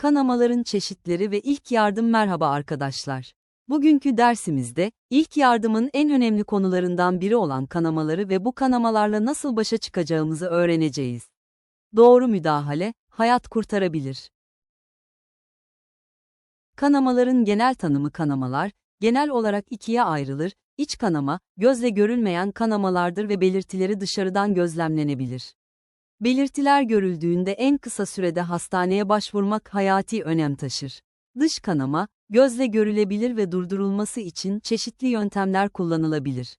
Kanamaların çeşitleri ve ilk yardım merhaba arkadaşlar. Bugünkü dersimizde, ilk yardımın en önemli konularından biri olan kanamaları ve bu kanamalarla nasıl başa çıkacağımızı öğreneceğiz. Doğru müdahale, hayat kurtarabilir. Kanamaların genel tanımı kanamalar, genel olarak ikiye ayrılır, iç kanama, gözle görülmeyen kanamalardır ve belirtileri dışarıdan gözlemlenebilir. Belirtiler görüldüğünde en kısa sürede hastaneye başvurmak hayati önem taşır. Dış kanama, gözle görülebilir ve durdurulması için çeşitli yöntemler kullanılabilir.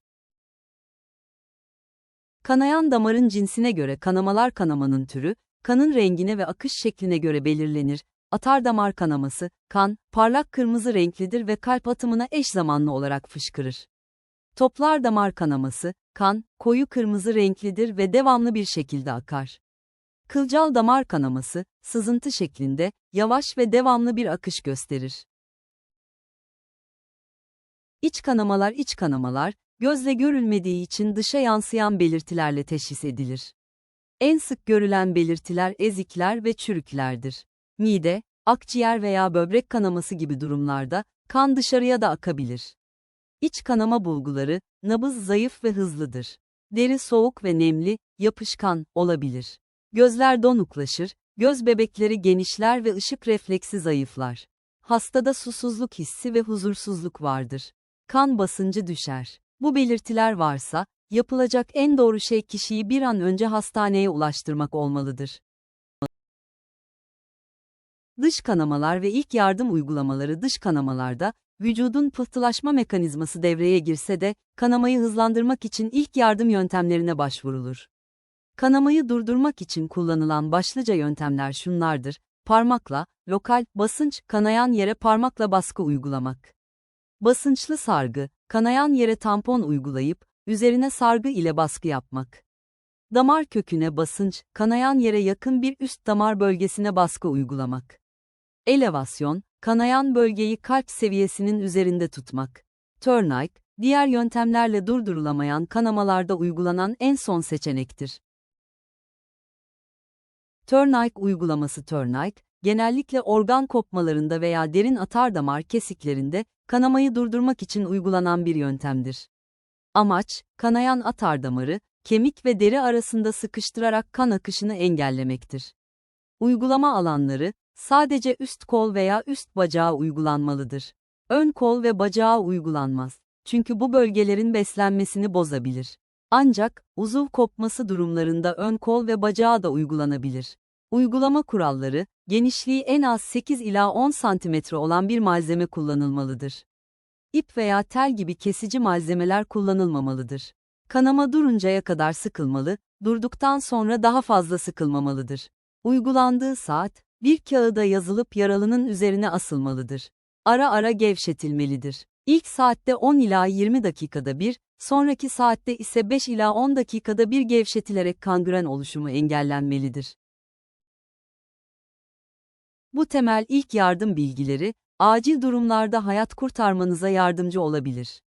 Kanayan damarın cinsine göre kanamalar kanamanın türü, kanın rengine ve akış şekline göre belirlenir. Atar damar kanaması, kan, parlak kırmızı renklidir ve kalp atımına eş zamanlı olarak fışkırır. Toplar damar kanaması, kan, koyu kırmızı renklidir ve devamlı bir şekilde akar. Kılcal damar kanaması, sızıntı şeklinde, yavaş ve devamlı bir akış gösterir. İç kanamalar iç kanamalar, gözle görülmediği için dışa yansıyan belirtilerle teşhis edilir. En sık görülen belirtiler ezikler ve çürüklerdir. Mide, akciğer veya böbrek kanaması gibi durumlarda, kan dışarıya da akabilir. İç kanama bulguları, nabız zayıf ve hızlıdır. Deri soğuk ve nemli, yapışkan olabilir. Gözler donuklaşır, göz bebekleri genişler ve ışık refleksi zayıflar. Hastada susuzluk hissi ve huzursuzluk vardır. Kan basıncı düşer. Bu belirtiler varsa, yapılacak en doğru şey kişiyi bir an önce hastaneye ulaştırmak olmalıdır. Dış kanamalar ve ilk yardım uygulamaları dış kanamalarda, vücudun pıhtılaşma mekanizması devreye girse de, kanamayı hızlandırmak için ilk yardım yöntemlerine başvurulur. Kanamayı durdurmak için kullanılan başlıca yöntemler şunlardır, parmakla, lokal, basınç, kanayan yere parmakla baskı uygulamak. Basınçlı sargı, kanayan yere tampon uygulayıp, üzerine sargı ile baskı yapmak. Damar köküne basınç, kanayan yere yakın bir üst damar bölgesine baskı uygulamak. Elevasyon, kanayan bölgeyi kalp seviyesinin üzerinde tutmak. Tourniquet, diğer yöntemlerle durdurulamayan kanamalarda uygulanan en son seçenektir. Tourniquet uygulaması Tourniquet, genellikle organ kopmalarında veya derin atardamar kesiklerinde kanamayı durdurmak için uygulanan bir yöntemdir. Amaç, kanayan atardamarı, kemik ve deri arasında sıkıştırarak kan akışını engellemektir. Uygulama alanları, sadece üst kol veya üst bacağa uygulanmalıdır. Ön kol ve bacağa uygulanmaz. Çünkü bu bölgelerin beslenmesini bozabilir. Ancak, uzuv kopması durumlarında ön kol ve bacağa da uygulanabilir. Uygulama kuralları, genişliği en az 8 ila 10 cm olan bir malzeme kullanılmalıdır. İp veya tel gibi kesici malzemeler kullanılmamalıdır. Kanama duruncaya kadar sıkılmalı, durduktan sonra daha fazla sıkılmamalıdır. Uygulandığı saat, bir kağıda yazılıp yaralının üzerine asılmalıdır. Ara ara gevşetilmelidir. İlk saatte 10 ila 20 dakikada bir, sonraki saatte ise 5 ila 10 dakikada bir gevşetilerek kangren oluşumu engellenmelidir. Bu temel ilk yardım bilgileri, acil durumlarda hayat kurtarmanıza yardımcı olabilir.